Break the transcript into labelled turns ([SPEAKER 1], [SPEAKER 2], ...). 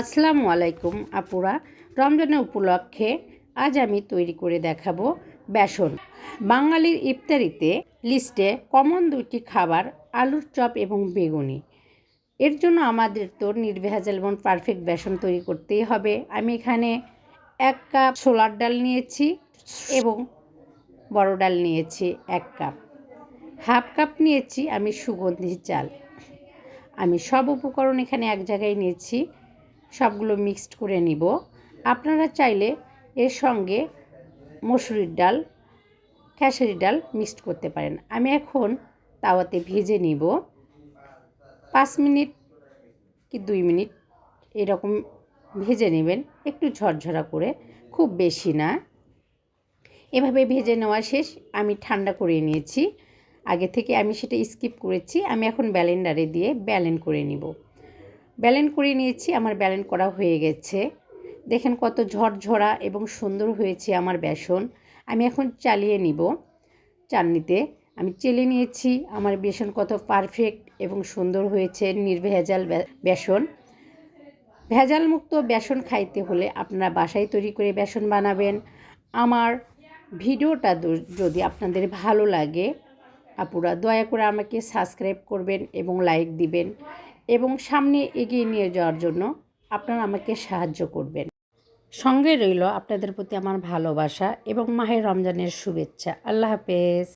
[SPEAKER 1] আসসালামু আলাইকুম আপুরা। রমজানের উপলক্ষে আজ আমি তৈরি করে দেখাবো বেসন। বাঙালির ইফতারিতে লিস্টে কমন দুইটি খাবার, আলুর চপ এবং বেগুনি। এর জন্য আমাদের তো নির্ভেজাল এবং পারফেক্ট বেসন তৈরি করতেই হবে। আমি এখানে এক কাপ ছোলার ডাল নিয়েছি এবং বড় ডাল নিয়েছি এক কাপ। হাফ কাপ নিয়েছি আমি সুগন্ধি চাল। আমি সব উপকরণ এখানে এক জায়গায় নিয়েছি। সবগুলো মিক্সড করে নিব। আপনারা চাইলে এর সঙ্গে মসুরির ডাল, খেসারির ডাল মিক্সড করতে পারেন। আমি এখন তাওয়াতে ভেজে নিব। পাঁচ মিনিট কি দুই মিনিট এরকম ভেজে নেবেন। একটু ঝরঝরা করে, খুব বেশি না। এভাবে ভেজে নেওয়া শেষ। আমি ঠান্ডা করে নিয়েছি। আগে থেকে আমি সেটা স্কিপ করেছি, আমি এখন ব্যালেন্ডারে দিয়ে ব্যালেন করে নিব। ব্যালেন করে নিয়েছি, আমার ব্যালেন করা হয়ে গেছে। দেখেন কত ঝরঝরা এবং সুন্দর হয়েছে আমার বেসন। আমি এখন চালিয়ে নিব চালনিতে। আমি চেলে নিয়েছি, আমার বেসন কত পারফেক্ট এবং সুন্দর হয়েছে, নির্ভেজাল বেসন। ভেজাল মুক্ত বেসন খাইতে হলে আপনারা বাসায় তৈরি করে বেসন বানাবেন। আমার ভিডিওটা যদি আপনাদের ভালো লাগে আপুরা, দয়া করে আমাকে সাবস্ক্রাইব করবেন এবং লাইক দিবেন এবং সামনে এগিয়ে নিয়ে যাওয়ার জন্য আপনারা আমাকে সাহায্য করবেন। সঙ্গে রইল আপনাদের প্রতি আমার ভালোবাসা এবং মাহের রমজানের শুভেচ্ছা। আল্লাহ হাফেজ।